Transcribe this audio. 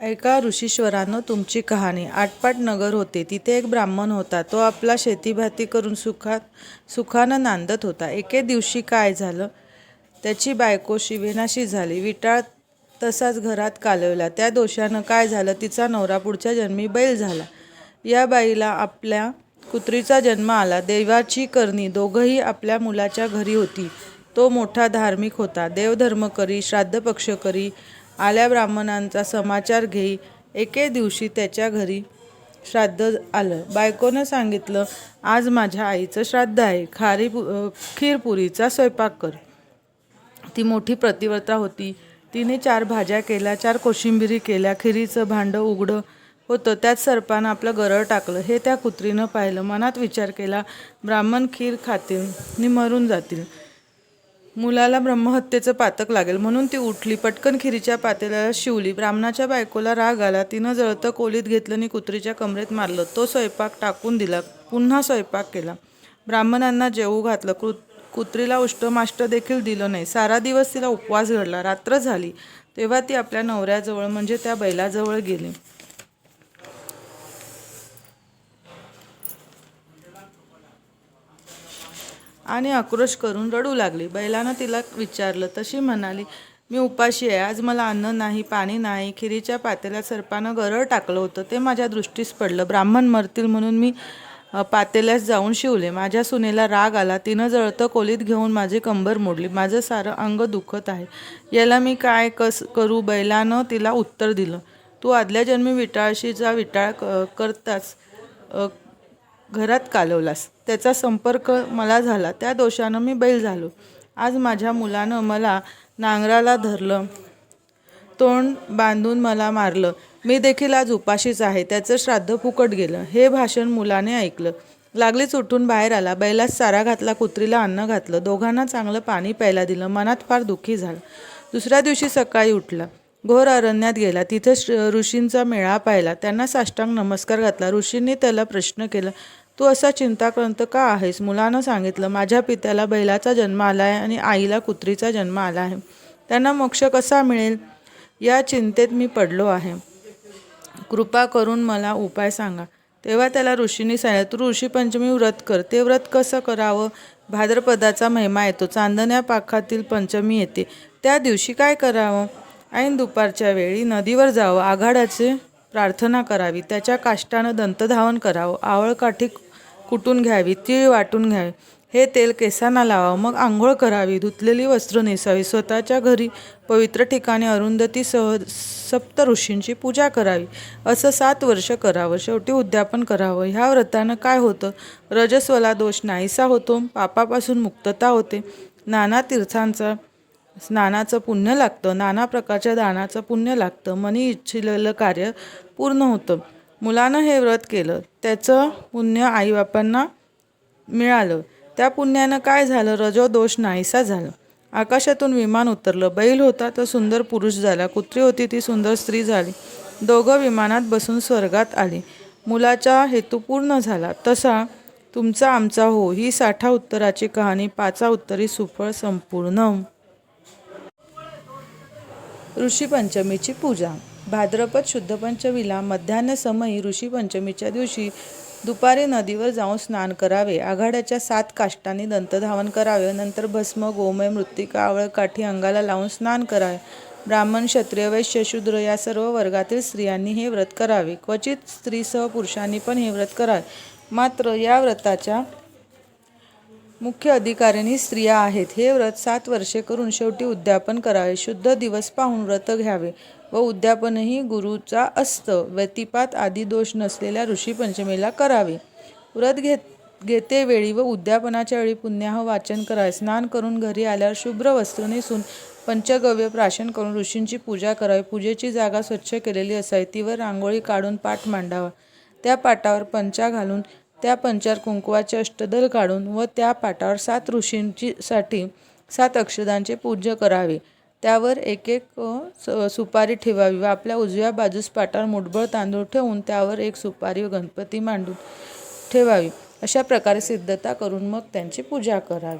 ऐका ऋषीश्वरानं तुमची कहाणी. आटपाट नगर होते. तिथे एक ब्राह्मण होता. तो आपला शेतीभाती करून सुखात सुखानं नांदत होता. एके दिवशी काय झालं? त्याची बायको शिवेनाशी झाली. विटाळ तसाच घरात कालवला. त्या दोषानं काय झालं? तिचा नवरा पुढच्या जन्मी बैल झाला. या बाईला आपल्या कुत्रीचा जन्म आला. देवाची करणी. दोघंही आपल्या मुलाच्या घरी होती. तो मोठा धार्मिक होता. देवधर्म करी श्राद्धपक्ष करी आल्या ब्राह्मणांचा समाचार घेई. एके दिवशी त्याच्या घरी श्राद्ध आलं. बायकोनं सांगितलं आज माझ्या आईचं श्राद्ध आहे. खारी पु खीरपुरीचा स्वयंपाक कर. ती मोठी प्रतिव्रता होती. तिने चार भाज्या केल्या चार कोशिंबिरी केल्या खिरीचं भांडं उघडं होतं. त्यात सर्पानं आपलं गरळ टाकलं. हे त्या कुत्रीनं पाहिलं. मनात विचार केला ब्राह्मण खीर खातील नि मरून जातील. मुलाला ब्रह्महत्येचं पातक लागेल म्हणून ती उठली. पटकन खिरीच्या पातेल्याला शिवली. ब्राह्मणाच्या बायकोला राग आला. तिनं जळतं कोलीत घेतलं आणि कुत्रीच्या कमरेत मारलं. तो स्वयंपाक टाकून दिला. पुन्हा स्वयंपाक केला. ब्राह्मणांना जेवू घातलं. कृ कुत्रीला उष्टमाष्ट देखील दिलं नाही. सारा दिवस तिला उपवास घडला. रात्र झाली. तेव्हा ती आपल्या नवऱ्याजवळ म्हणजे त्या बैलाजवळ गेली. आणि आक्रोश करून रडू लागली. बैलानं तिला विचारलं तशी म्हणाली मी उपाशी आहे. आज मला अन्न नाही पाणी नाही. खिरीच्या पातेल्यात सरपानं गरळ टाकलं होतं. ते माझ्या दृष्टीस पडलं. ब्राह्मण मरतील म्हणून मी पातेल्यास जाऊन शिवले. माझ्या सुनेला राग आला. तिनं जळतं कोलीत घेऊन माझी कंबर मोडली. माझं सारं अंग दुखत आहे. याला मी काय कस करू? बैलानं तिला उत्तर दिलं. तू आदल्या जन्मी विटाळशीचा विटाळ क करताच घरात कालवलास. त्याचा संपर्क मला झाला. त्या दोषानं मी बैल झालो. आज माझ्या मुलानं मला नांगराला धरलं. तोंड बांधून मला मारलं. मी देखील आज उपाशीच आहे. त्याचं श्राद्ध फुकट गेलं. हे भाषण मुलाने ऐकलं. लागलीच उठून बाहेर आला. बैलास चारा घातला कुत्रीला अन्न घातलं. दोघांना चांगलं पाणी प्यायला दिलं. मनात फार दुःखी झालं. दुसऱ्या दिवशी सकाळी उठला. घोर अरण्यात गेला. तिथे ऋषींचा मेळा पाहिला. त्यांना साष्टांग नमस्कार घातला. ऋषींनी त्याला प्रश्न केला तू असा चिंताक्रांत का आहेस? मुलानं सांगितलं माझ्या पित्याला बैलाचा जन्म आला आहे आणि आईला कुत्रीचा जन्म आला आहे. त्यांना मोक्ष कसा मिळेल? या चिंतेत मी पडलो आहे. कृपा करून मला उपाय सांगा. तेव्हा त्याला ऋषींनी सांगितलं तू ऋषी पंचमी व्रत कर. ते व्रत कसं करावं? भाद्रपदाचा महिमा येतो. चांदण्या पाखातील पंचमी येते. त्या दिवशी काय करावं? ऐन दुपारच्या वेळी नदीवर जावं आघाडाचे प्रार्थना करावी त्याच्या काष्टानं दंतधावन करावं आवळकाठी कुटून घ्यावी तीळ वाटून घ्यावी हे तेल केसांना लावावं मग आंघोळ करावी धुतलेली वस्त्र नेसावी स्वतःच्या घरी पवित्र ठिकाणी अरुंधतीसह सप्त ऋषींची पूजा करावी असं सात वर्ष करावं शेवटी उद्यापन करावं. ह्या व्रतानं काय होतं? रजस्वला दोष नाहीसा होतो पापापासून मुक्तता होते. नाना तीर्थांचा स्नानाचं पुण्य लागतं नाना प्रकारच्या दानाचं पुण्य लागतं मनी इच्छिलेलं कार्य पूर्ण होतं. मुलानं हे व्रत केलं त्याचं पुण्य आईबापांना मिळालं. त्या पुण्यानं काय झालं? रजो दोष नाहीसा झाला. आकाशातून विमान उतरलं. बैल होता तर सुंदर पुरुष झाला. कुत्री होती ती सुंदर स्त्री झाली. दोघं विमानात बसून स्वर्गात आली. मुलाचा हेतू पूर्ण झाला. तसा तुमचा आमचा हो. ही साठा उत्तराची कहाणी पाचा उत्तरी सुफळ संपूर्ण. ऋषीपंचमीची पूजा. भाद्रपद शुद्ध पंचमीला मध्यान्ह समयी ऋषीपंचमीच्या दिवशी दुपारी नदीवर जाऊन स्नान करावे. आघाड्याच्या सात काष्टांनी दंतधावन करावे. नंतर भस्म गोमय मृत्तिका आवळ काठी अंगाला लावून स्नान करावे. ब्राह्मण क्षत्रिय वैश्य शूद्र या सर्व वर्गातील स्त्रियांनी हे व्रत करावे. क्वचित स्त्रीसह पुरुषांनी पण हे व्रत करावे. मात्र या व्रताच्या मुख्य अधिकाऱ्यांनी स्त्रिया आहेत. हे व्रत सात वर्षे करून शेवटी उद्यापन करावे. शुद्ध दिवस पाहून व्रत घ्यावे व उद्यापनही गुरुचा असतं व्यतिपात आदी दोष नसलेल्या ऋषीपंचमीला करावे. व्रत घेत घेते वेळी व उद्यापनाच्या वेळी पुण्याह वाचन करावे. स्नान करून घरी आल्यावर शुभ्र वस्त्र नेसून पंचगव्य प्राशन करून ऋषींची पूजा करावी. पूजेची जागा स्वच्छ केलेली असावी. तीवर रांगोळी काढून पाठ मांडावा. त्या पाटावर पंचा घालून त्या पंचार कुंकवाचे अष्टदल काढून व त्या पाटावर सात ऋषींची साठी सात अक्षदांचे पूज्य करावे. त्यावर एक एक स- सुपारी ठेवावी व आपल्या उजव्या बाजूस पाटावर मुठबळ तांदूळ ठेवून त्यावर एक सुपारी व गणपती मांडून ठेवावी. अशा प्रकारे सिद्धता करून मग त्यांची पूजा करावी.